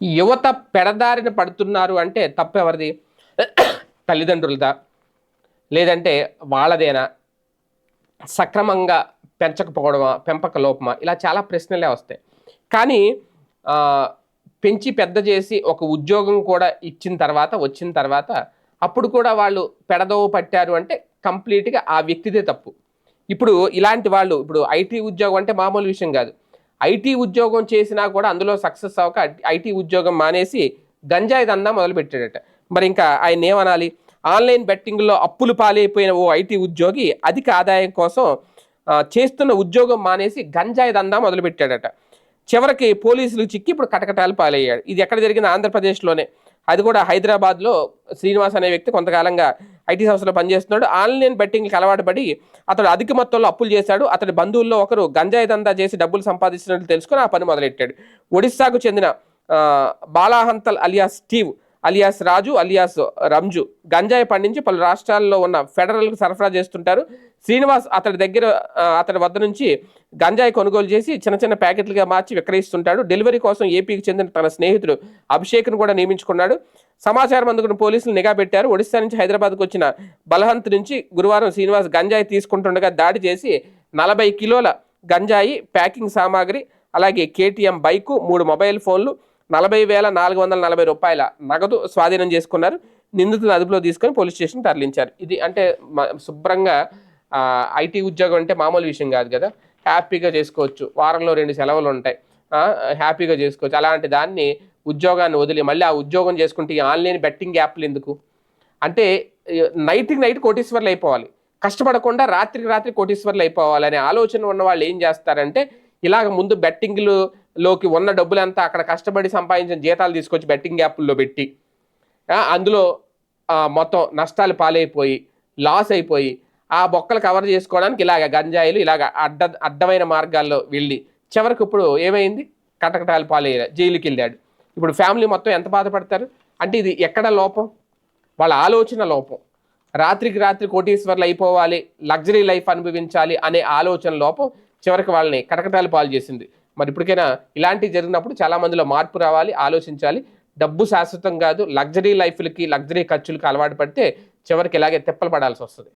యువత పెడదారిన పడుతున్నారు అంటే తప్పెవరిది? తల్లిదండ్రులదా? లేదంటే వాళ్ళదేనా? సక్రమంగా పెంచకపోవడమా? పెంపక లోపమా? ఇలా చాలా ప్రశ్నలే వస్తాయి. కానీ పెంచి పెద్ద చేసి ఒక ఉద్యోగం కూడా ఇచ్చిన తర్వాత వచ్చిన తర్వాత అప్పుడు కూడా వాళ్ళు పెడదోవ పట్టారు అంటే కంప్లీట్గా ఆ వ్యక్తిదే తప్పు. ఇప్పుడు ఇలాంటి వాళ్ళు ఇప్పుడు ఐటీ ఉద్యోగం అంటే మామూలు విషయం కాదు. ఐటీ ఉద్యోగం చేసినా కూడా అందులో సక్సెస్ అవ్వక ఐటీ ఉద్యోగం మానేసి గంజాయి దందా మొదలుపెట్టాడట. మరి ఇంకా ఆయన ఏమనాలి? ఆన్లైన్ బెట్టింగ్లో అప్పులు పాలైపోయిన ఓ ఐటీ ఉద్యోగి అధిక ఆదాయం కోసం చేస్తున్న ఉద్యోగం మానేసి గంజాయి దందా మొదలుపెట్టాడట. చివరికి పోలీసులు చిక్కి ఇప్పుడు కటకటాలు పాలయ్యాడు. ఇది ఎక్కడ జరిగింది? ఆంధ్రప్రదేశ్లోనే. అది కూడా హైదరాబాద్లో శ్రీనివాస్ అనే వ్యక్తి కొంతకాలంగా ఐటీ సంస్థలో పనిచేస్తున్నాడు. ఆన్లైన్ బెట్టింగ్కి అలవాటు పడి అతడు అధిక మొత్తంలో అప్పులు చేశాడు. అతడి బంధువుల్లో ఒకరు గంజాయి దందా చేసి డబ్బులు సంపాదిస్తున్నట్లు తెలుసుకుని ఆ పని మొదలెట్టాడు. ఒడిస్సాకు చెందిన Balahantal alias Steve alias Raju alias Ranju గంజాయి పండించి పలు రాష్ట్రాల్లో ఉన్న ఫెడరల్కు సరఫరా చేస్తుంటారు. శ్రీనివాస్ అతడి దగ్గర అతడి వద్ద నుంచి గంజాయి కొనుగోలు చేసి చిన్న చిన్న ప్యాకెట్లుగా మార్చి విక్రయిస్తుంటాడు. డెలివరీ కోసం ఏపీకి చెందిన తన స్నేహితుడు అభిషేక్ను కూడా నియమించుకున్నాడు. సమాచారం అందుకున్న పోలీసులు నిఘా పెట్టారు. ఒడిశా నుంచి హైదరాబాద్కు వచ్చిన బలహంత్ నుంచి గురువారం శ్రీనివాస్ గంజాయి తీసుకుంటుండగా దాడి చేసి నలభై కిలోల గంజాయి ప్యాకింగ్ సామాగ్రి అలాగే కేటీఎం బైకు మూడు మొబైల్ ఫోన్లు నలభై వేల నాలుగు వందల నలభై రూపాయల నగదు స్వాధీనం చేసుకున్నారు. నిందితులను అదుపులో తీసుకొని పోలీస్ స్టేషన్ తరలించారు. ఇది అంటే శుభ్రంగా ఐటీ ఉద్యోగం అంటే మామూలు విషయం కాదు కదా. హ్యాపీగా చేసుకోవచ్చు. వారంలో రెండు సెలవులు ఉంటాయి. హ్యాపీగా చేసుకోవచ్చు. అలాంటి దాన్ని ఉద్యోగాన్ని వదిలి మళ్ళీ ఆ ఉద్యోగం చేసుకుంటే ఈ ఆన్లైన్ బెట్టింగ్ యాప్లు ఎందుకు? అంటే నైట్కి నైట్ కోటీశ్వర్లు అయిపోవాలి. కష్టపడకుండా రాత్రికి రాత్రి కోటీశ్వర్లు అయిపోవాలనే ఆలోచన ఉన్న వాళ్ళు ఏం చేస్తారంటే ఇలాగ ముందు బెట్టింగ్లు లోకి ఉన్న డబ్బులంతా అక్కడ కష్టపడి సంపాదించిన జీతాలు తీసుకొచ్చి బెట్టింగ్ యాప్ల్లో పెట్టి అందులో మొత్తం నష్టాలు పాలైపోయి లాస్ అయిపోయి ఆ బొక్కలు కవర్ చేసుకోవడానికి ఇలాగ గంజాయిలు ఇలాగ అడ్డ అడ్డమైన మార్గాల్లో వెళ్ళి చివరికి ఇప్పుడు ఏమైంది? కటకటాలు పాలయ్యారు జైలుకి వెళ్ళాడు ఇప్పుడు ఫ్యామిలీ మొత్తం ఎంత బాధపడతారు? అంటే ఇది ఎక్కడ లోపం? వాళ్ళ ఆలోచన లోపం. రాత్రికి రాత్రి కోటీశ్వర్లు అయిపోవాలి లగ్జరీ లైఫ్ అనుభవించాలి అనే ఆలోచన లోపం చివరికి వాళ్ళని కటకటాలు పాలు చేసింది. మరి ఇప్పటికైనా ఇలాంటివి జరిగినప్పుడు చాలా మందిలో మార్పు రావాలి ఆలోచించాలి. డబ్బు శాశ్వతం కాదు లగ్జరీ లైఫ్లకి లగ్జరీ ఖర్చులకి అలవాటు పడితే చివరికి ఇలాగే తిప్పలు పడాల్సి వస్తుంది.